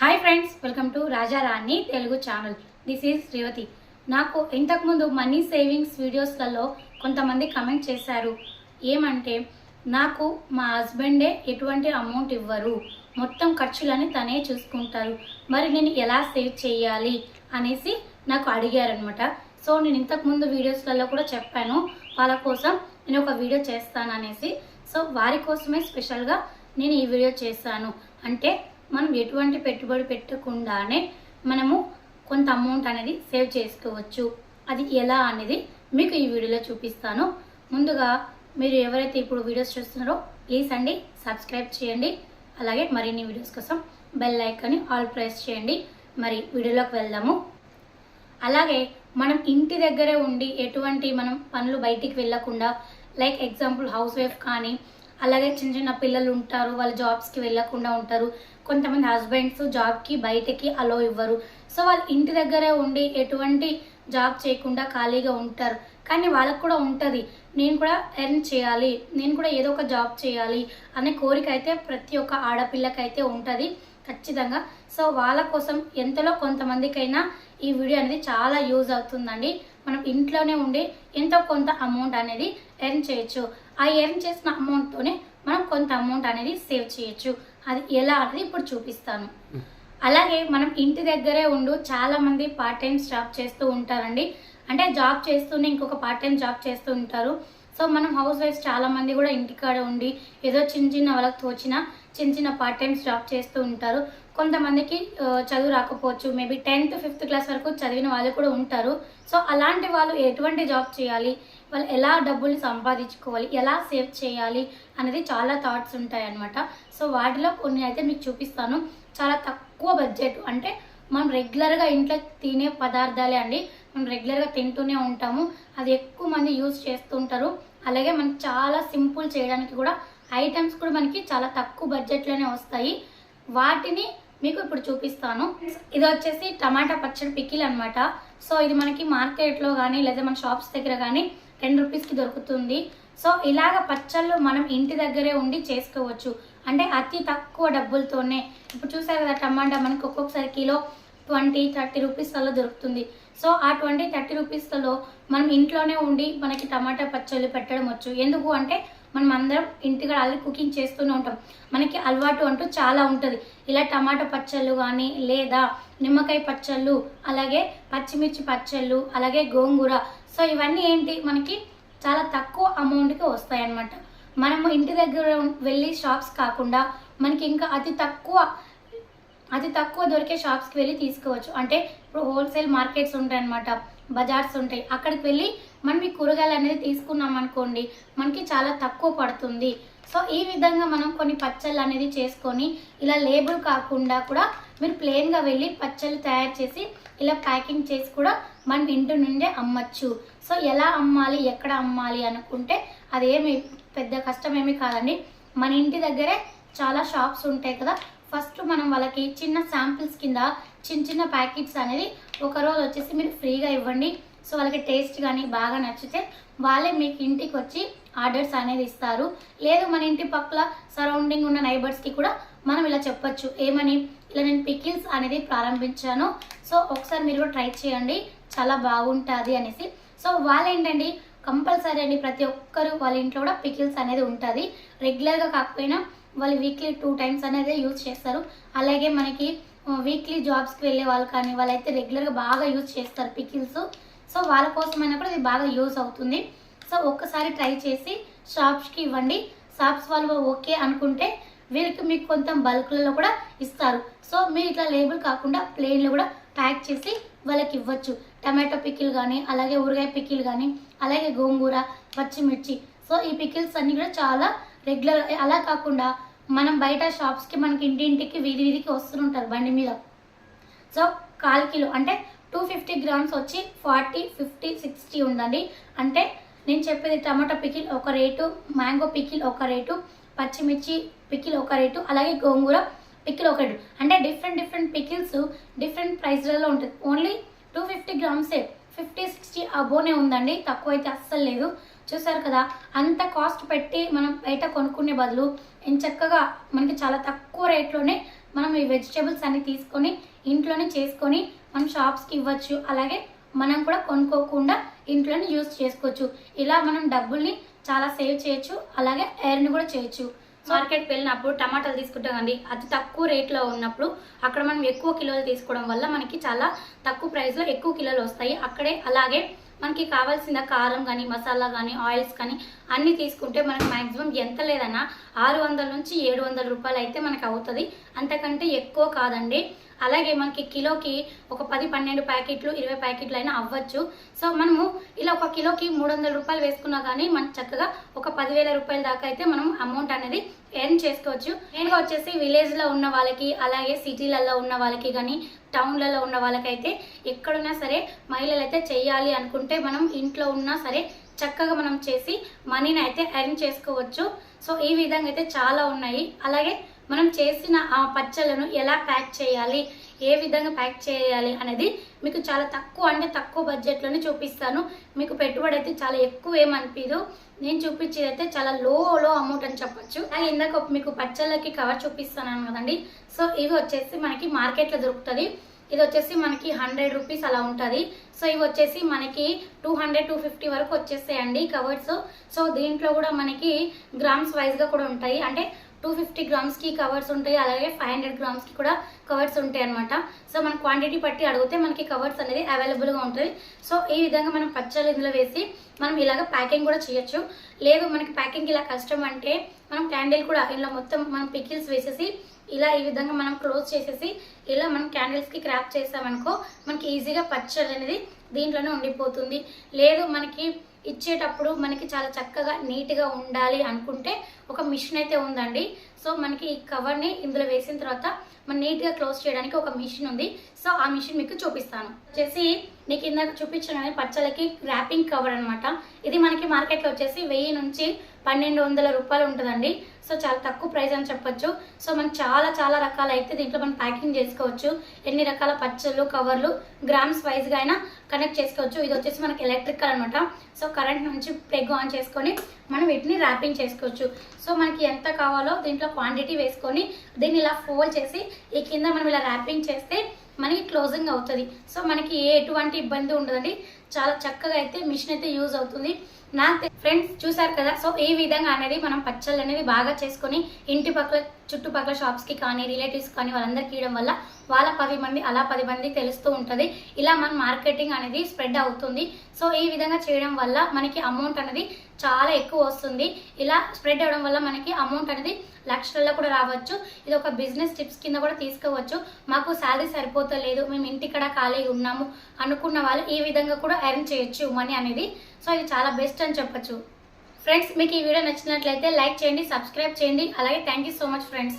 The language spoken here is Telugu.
Hi friends welcome to Rajarani Telugu channel this is Revathi నాకు ఇంతకుముందు మనీ సేవింగ్స్ వీడియోస్లలో కొంతమంది కమెంట్ చేశారు. ఏమంటే నాకు మా హస్బెండే ఎటువంటి అమౌంట్ ఇవ్వరు. మొత్తం ఖర్చులని తనే చూసుకుంటారు. మరి నేను ఎలా సేవ్ చేయాలి అనేసి నాకు అడిగారనమాట సో నేను ఇంతకుముందు వీడియోస్లలో కూడా చెప్పాను. వాళ్ళ కోసం నేను ఒక వీడియో చేస్తాను అనేసి. సో వారి కోసమే స్పెషల్గా నేను ఈ వీడియో చేశాను. అంటే మనం ఎటువంటి పెట్టుబడి పెట్టకుండానే మనము కొంత అమౌంట్ అనేది సేవ్ చేసుకోవచ్చు. అది ఎలా అనేది మీకు ఈ వీడియోలో చూపిస్తాను. ముందుగా మీరు ఎవరైతే ఇప్పుడు వీడియోస్ చూస్తున్నారో ప్లీజ్ అండి సబ్స్క్రైబ్ చేయండి. అలాగే మరిన్ని వీడియోస్ కోసం బెల్ ఐకాన్ని ఆల్ ప్రెస్ చేయండి. మరి వీడియోలోకి వెళ్దాము. అలాగే మనం ఇంటి దగ్గరే ఉండి ఎటువంటి మనం పనులు బయటికి వెళ్ళకుండా లైక్ ఎగ్జాంపుల్ హౌస్ వైఫ్ కానీ అలాగే చిన్న చిన్న పిల్లలు ఉంటారు వాళ్ళు జాబ్స్కి వెళ్ళకుండా ఉంటారు. కొంతమంది హస్బెండ్స్ జాబ్కి బయటకి అలో ఇవ్వరు. సో వాళ్ళు ఇంటి దగ్గరే ఉండి ఎటువంటి జాబ్ చేయకుండా ఖాళీగా ఉంటారు. కానీ వాళ్ళకు కూడా ఉంటుంది. నేను కూడా ఎర్న్ చేయాలి నేను కూడా ఏదో ఒక జాబ్ చేయాలి అనే కోరిక అయితే ప్రతి ఒక్క ఆడపిల్లకైతే ఉంటుంది ఖచ్చితంగా. సో వాళ్ళ కోసం ఎంతలో కొంతమందికైనా ఈ వీడియో అనేది చాలా యూజ్ అవుతుందండి. మనం ఇంట్లోనే ఉండి ఎంతో కొంత అమౌంట్ అనేది ఎర్న్ చేయొచ్చు. ఆ ఎర్న్ చేసిన అమౌంట్తోనే మనం కొంత అమౌంట్ అనేది సేవ్ చేయొచ్చు. అది ఎలా అనేది ఇప్పుడు చూపిస్తాను. అలాగే మనం ఇంటి దగ్గరే ఉండు చాలా మంది పార్ట్ టైం జాబ్ చేస్తూ ఉంటారండి. అంటే జాబ్ చేస్తూనే ఇంకొక పార్ట్ టైం జాబ్ చేస్తూ ఉంటారు. సో మనం హౌస్ వైఫ్స్ చాలా మంది కూడా ఇంటికాడ ఉండి ఏదో చిన్న చిన్న వాళ్ళకి తోచిన చిన్న చిన్న పార్ట్ టైమ్స్ జాబ్ చేస్తూ ఉంటారు. కొంతమందికి చదువు రాకపోవచ్చు. మేబీ టెన్త్ ఫిఫ్త్ క్లాస్ వరకు చదివిన వాళ్ళు కూడా ఉంటారు. సో అలాంటి వాళ్ళు ఎటువంటి జాబ్ చేయాలి? వాళ్ళు ఎలా డబ్బులు సంపాదించుకోవాలి ఎలా సేవ్ చేయాలి అనేది చాలా థాట్స్ ఉంటాయి అన్నమాట సో వాటిలో కొన్ని అయితే మీకు చూపిస్తాను. చాలా తక్కువ బడ్జెట్ అంటే మనం రెగ్యులర్గా ఇంట్లో తినే పదార్థాలే అండి. మనం రెగ్యులర్గా తింటూనే ఉంటాము. అది ఎక్కువ మంది యూజ్ చేస్తుంటారు అలాగే మనకి చాలా సింపుల్ చేయడానికి కూడా ఐటమ్స్ కూడా మనకి చాలా తక్కువ బడ్జెట్లోనే వస్తాయి. వాటిని మీకు ఇప్పుడు చూపిస్తాను. ఇది వచ్చేసి టమాటా పచ్చడి పికిల్ అనమాట సో ఇది మనకి మార్కెట్లో కానీ లేదా మన షాప్స్ దగ్గర కానీ టెన్ రూపీస్కి దొరుకుతుంది. సో ఇలాగ పచ్చళ్ళు మనం ఇంటి దగ్గరే ఉండి చేసుకోవచ్చు. అంటే అతి తక్కువ డబ్బులతోనే. ఇప్పుడు చూసారు కదా టమాటా మనకి ఒక్కొక్కసారి కిలో ట్వంటీ థర్టీ రూపీస్లలో దొరుకుతుంది. సో ఆ ట్వంటీ థర్టీ రూపీస్లలో మనం ఇంట్లోనే ఉండి మనకి టమాటా పచ్చళ్ళు పెట్టడం వచ్చు. ఎందుకు అంటే మనం అందరం ఇంటికి అల్లి కుకింగ్ చేస్తూనే ఉంటాం. మనకి అలవాటు అంటూ చాలా ఉంటుంది. ఇలా టమాటా పచ్చళ్ళు కానీ లేదా నిమ్మకాయ పచ్చళ్ళు అలాగే పచ్చిమిర్చి పచ్చళ్ళు అలాగే గోంగూర. సో ఇవన్నీ ఏంటి? మనకి చాలా తక్కువ అమౌంట్కి వస్తాయి అన్నమాట మనము ఇంటి దగ్గర వెళ్ళి షాప్స్ కాకుండా మనకి ఇంకా అతి తక్కువ అతి తక్కువ దొరికే షాప్స్కి వెళ్ళి తీసుకోవచ్చు. అంటే ఇప్పుడు హోల్సేల్ మార్కెట్స్ ఉంటాయి అన్నమాట బజార్స్ ఉంటాయి. అక్కడికి వెళ్ళి మనం ఈ కూరగాయలు అనేది తీసుకున్నాం అనుకోండి మనకి చాలా తక్కువ పడుతుంది. సో ఈ విధంగా మనం కొన్ని పచ్చళ్ళు అనేది చేసుకొని ఇలా లేబుల్ కాకుండా కూడా మీరు ప్లెయిన్గా వెళ్ళి పచ్చళ్ళు తయారు చేసి ఇలా ప్యాకింగ్ చేసి కూడా మనం ఇంటి నుండే అమ్మచ్చు. సో ఎలా అమ్మాలి ఎక్కడ అమ్మాలి అనుకుంటే అదేమి పెద్ద కష్టమేమి కాదండి. మన ఇంటి దగ్గరే చాలా షాప్స్ ఉంటాయి కదా. ఫస్ట్ మనం వాళ్ళకి చిన్న శాంపిల్స్ కింద చిన్న చిన్న ప్యాకెట్స్ అనేది ఒక రోజు వచ్చేసి మీరు ఫ్రీగా ఇవ్వండి. సో వాళ్ళకి టేస్ట్ కానీ బాగా నచ్చితే వాళ్ళే మీకు ఇంటికి వచ్చి ఆర్డర్స్ అనేది ఇస్తారు. లేదు మన ఇంటి పక్కల సరౌండింగ్ ఉన్న నైబర్స్కి కూడా మనం ఇలా చెప్పొచ్చు. ఏమని? ఇలా నేను పికిల్స్ అనేది ప్రారంభించాను. సో ఒకసారి మీరు కూడా ట్రై చేయండి. చాలా బాగుంటుంది అనేసి. సో వాళ్ళు ఏంటండి కంపల్సరీ అండి ప్రతి ఒక్కరు వాళ్ళ ఇంట్లో కూడా పికిల్స్ అనేది ఉంటుంది. రెగ్యులర్గా కాకపోయినా వాళ్ళు వీక్లీ టూ టైమ్స్ అనేది యూజ్ చేస్తారు. అలాగే మనకి uh, వీక్లీ జాబ్స్కి వెళ్ళే వాళ్ళు కానీ వాళ్ళైతే రెగ్యులర్గా బాగా యూజ్ చేస్తారు పికిల్స్ సో వాళ్ళ కోసమైనా కూడా ఇది బాగా యూజ్ అవుతుంది. సో ఒక్కసారి ట్రై చేసి షాప్స్కి ఇవ్వండి. షాప్స్ వాళ్ళు ఓకే అనుకుంటే వీళ్ళకి మీకు కొంత బల్క్లలో కూడా ఇస్తారు. సో మీరు ఇట్లా లేబుల్ కాకుండా ప్లేన్లో కూడా ప్యాక్ చేసి వాళ్ళకి ఇవ్వచ్చు. టమాటో పికిల్ కానీ అలాగే ఊరగాయ పికిల్ కానీ అలాగే గోంగూర పచ్చిమిర్చి. సో ఈ పికిల్స్ అన్నీ కూడా చాలా రెగ్యులర్ అలా కాకుండా మనం బయట షాప్స్కి మనకి ఇంటింటికి వీధి వీధికి వస్తుంటారు బండి మీద. సో కాల్ కిలో అంటే టూ ఫిఫ్టీ గ్రామ్స్ వచ్చి ఫార్టీ ఫిఫ్టీ సిక్స్టీ ఉందండి. అంటే నేను చెప్పేది టమాటా పికిల్ ఒక రేటు మ్యాంగో పికిల్ ఒక రేటు పచ్చిమిర్చి పికిల్ ఒక రేటు అలాగే గోంగూర పికిల్ ఒక రేటు. అంటే డిఫరెంట్ డిఫరెంట్ పికిల్స్ డిఫరెంట్ ప్రైస్లలో ఉంటుంది. ఓన్లీ టూ ఫిఫ్టీ గ్రామ్సే ఫిఫ్టీ సిక్స్టీ అబోనే ఉందండి. తక్కువ అయితే అస్సలు లేదు. చూసారు కదా అంత కాస్ట్ పెట్టి మనం బయట కొనుక్కునే బదులు చక్కగా మనకి చాలా తక్కువ రేట్లోనే మనం ఈ వెజిటేబుల్స్ అన్ని తీసుకొని ఇంట్లోనే చేసుకొని మనం షాప్స్కి ఇవ్వచ్చు. అలాగే మనం కూడా కొనుక్కోకుండా ఇంట్లోనే యూస్ చేసుకోవచ్చు. ఇలా మనం డబ్బుల్ని చాలా సేవ్ చేయొచ్చు. అలాగే ఎయిర్ని కూడా చేయొచ్చు. మార్కెట్కి వెళ్ళినప్పుడు టమాటాలు తీసుకుంటాం అండి అతి తక్కువ రేట్లో ఉన్నప్పుడు అక్కడ మనం ఎక్కువ కిలోలు తీసుకోవడం వల్ల మనకి చాలా తక్కువ ప్రైస్లో ఎక్కువ కిలోలు వస్తాయి. అక్కడే అలాగే మనకి కావాల్సిన కారం కానీ మసాలా కానీ ఆయిల్స్ కానీ అన్నీ తీసుకుంటే మనకు మ్యాక్సిమం ఎంత లేదన్నా ఆరు వందల నుంచి ఏడు వందల రూపాయలు అయితే మనకు అవుతుంది. అంతకంటే ఎక్కువ కాదండి. అలాగే మనకి కిలోకి ఒక పది పన్నెండు ప్యాకెట్లు ఇరవై ప్యాకెట్లు అయినా అవ్వచ్చు. సో మనము ఇలా ఒక కిలోకి మూడు వందల రూపాయలు వేసుకున్నా కానీ మనకు చక్కగా ఒక పదివేల రూపాయల దాకా అయితే మనం అమౌంట్ అనేది ఎర్న్ చేసుకోవచ్చు. నేను వచ్చేసి విలేజ్లో ఉన్న వాళ్ళకి అలాగే సిటీలలో ఉన్న వాళ్ళకి కానీ టౌన్లలో ఉన్న వాళ్ళకైతే ఎక్కడున్నా సరే మహిళలు అయితే చేయాలి అనుకుంటే మనం ఇంట్లో ఉన్నా సరే చక్కగా మనం చేసి మనీని అయితే ఎర్న్ చేసుకోవచ్చు. సో ఈ విధంగా అయితే చాలా ఉన్నాయి. అలాగే మనం చేసిన ఆ పచ్చళ్ళను ఎలా ప్యాక్ చేయాలి? ఏ విధంగా ప్యాక్ చేయాలి అనేది మీకు చాలా తక్కువ అంటే తక్కువ బడ్జెట్లోనే చూపిస్తాను. మీకు పెట్టుబడి అయితే చాలా ఎక్కువ ఏమనిపించదు నేను చూపించేది అయితే చాలా లో లో అమౌంట్ అని చెప్పొచ్చు. అలాగే ఇందాక మీకు పచ్చళ్ళకి కవర్ చూపిస్తాను కదండి. సో ఇవి వచ్చేసి మనకి మార్కెట్లో దొరుకుతుంది. ఇది వచ్చేసి మనకి హండ్రెడ్ రూపీస్ అలా ఉంటుంది. సో ఇవి వచ్చేసి మనకి టూ హండ్రెడ్ టూ ఫిఫ్టీ వరకు వచ్చేస్తాయండి కవర్స్. సో దీంట్లో కూడా మనకి గ్రామ్స్ వైజ్గా కూడా ఉంటాయి. అంటే టూ ఫిఫ్టీ గ్రామ్స్కి కవర్స్ ఉంటాయి. అలాగే ఫైవ్ హండ్రెడ్ గ్రామ్స్కి కూడా కవర్స్ ఉంటాయి అనమాట సో మన క్వాంటిటీ బట్టి అడిగితే మనకి కవర్స్ అనేది అవైలబుల్గా ఉంటుంది. సో ఈ విధంగా మనం పచ్చళ్ళు ఇందులో వేసి మనం ఇలాగ ప్యాకింగ్ కూడా చేయొచ్చు. లేదు మనకి ప్యాకింగ్ ఇలా కష్టం అంటే మనం క్యాండిల్ కూడా ఇలా మొత్తం మనం పికిల్స్ వేసేసి ఇలా ఈ విధంగా మనం క్లోజ్ చేసేసి ఇలా మనం క్యాండిల్స్కి క్రాప్ చేసామనుకో మనకి ఈజీగా పచ్చడి అనేది దీంట్లోనే ఉండిపోతుంది. లేదు మనకి ఇచ్చేటప్పుడు మనకి చాలా చక్కగా నీట్గా ఉండాలి అనుకుంటే ఒక మిషన్ అయితే ఉందండి. సో మనకి ఈ కవర్ని ఇందులో వేసిన తర్వాత మనం నీట్గా క్లోజ్ చేయడానికి ఒక మిషన్ ఉంది. సో ఆ మిషన్ మీకు చూపిస్తాను. వచ్చేసి నీకు ఇందాక చూపించిన పచ్చళ్ళకి ర్యాపింగ్ కవర్ అనమాట ఇది మనకి మార్కెట్లో వచ్చేసి వెయ్యి నుంచి పన్నెండు వందల రూపాయలు ఉంటుందండి. సో చాలా తక్కువ ప్రైస్ అని చెప్పొచ్చు. సో మనం చాలా చాలా రకాలు అయితే దీంట్లో మనం ప్యాకింగ్ చేసుకోవచ్చు. ఎన్ని రకాల పచ్చళ్ళు కవర్లు గ్రామ్స్ వైజ్గా అయినా కనెక్ట్ చేసుకోవచ్చు. ఇది వచ్చేసి మనకి ఎలక్ట్రికల్ అనమాట సో కరెంట్ నుంచి ప్లగ్ ఆన్ చేసుకొని మనం వీటిని ర్యాపింగ్ చేసుకోవచ్చు. సో మనకి ఎంత కావాలో దీంట్లో క్వాంటిటీ వేసుకొని దీన్ని ఇలా ఫోల్డ్ చేసి ఈ కింద మనం ఇలా ర్యాపింగ్ చేస్తే మనకి క్లోజింగ్ అవుతుంది. సో మనకి ఏ ఎటువంటి ఇబ్బంది ఉండదండి. చాలా చక్కగా అయితే మిషన్ అయితే యూజ్ అవుతుంది. నాకు ఫ్రెండ్స్ చూసారు కదా? సో ఈ విధంగా అనేది మనం పచ్చళ్ళు అనేది బాగా చేసుకొని ఇంటి పక్కల చుట్టుపక్కల షాప్స్కి కానీ రిలేటివ్స్ కానీ వాళ్ళందరికీ ఇవ్వడం వల్ల వాళ్ళ పది మంది అలా పది మంది తెలుస్తూ ఉంటుంది. ఇలా మన మార్కెటింగ్ అనేది స్ప్రెడ్ అవుతుంది. సో ఈ విధంగా చేయడం వల్ల మనకి అమౌంట్ అనేది చాలా ఎక్కువ వస్తుంది. ఇలా స్ప్రెడ్ అవ్వడం వల్ల మనకి అమౌంట్ అనేది లక్షలలో కూడా రావచ్చు. ఇది ఒక బిజినెస్ టిప్స్ కింద కూడా తీసుకోవచ్చు. మాకు శాలరీ సరిపోతలేదు మేము ఇంటికడ ఖాళీ ఉన్నాము అనుకున్న వాళ్ళు ఈ విధంగా కూడా ఎర్న్ చేయొచ్చు మనీ అనేది. సో ఇది చాలా బెస్ట్ అని చెప్పొచ్చు. ఫ్రెండ్స్ మీకు ఈ వీడియో నచ్చినట్లయితే లైక్ చేయండి సబ్స్క్రైబ్ చేయండి. అలాగే thank you so much friends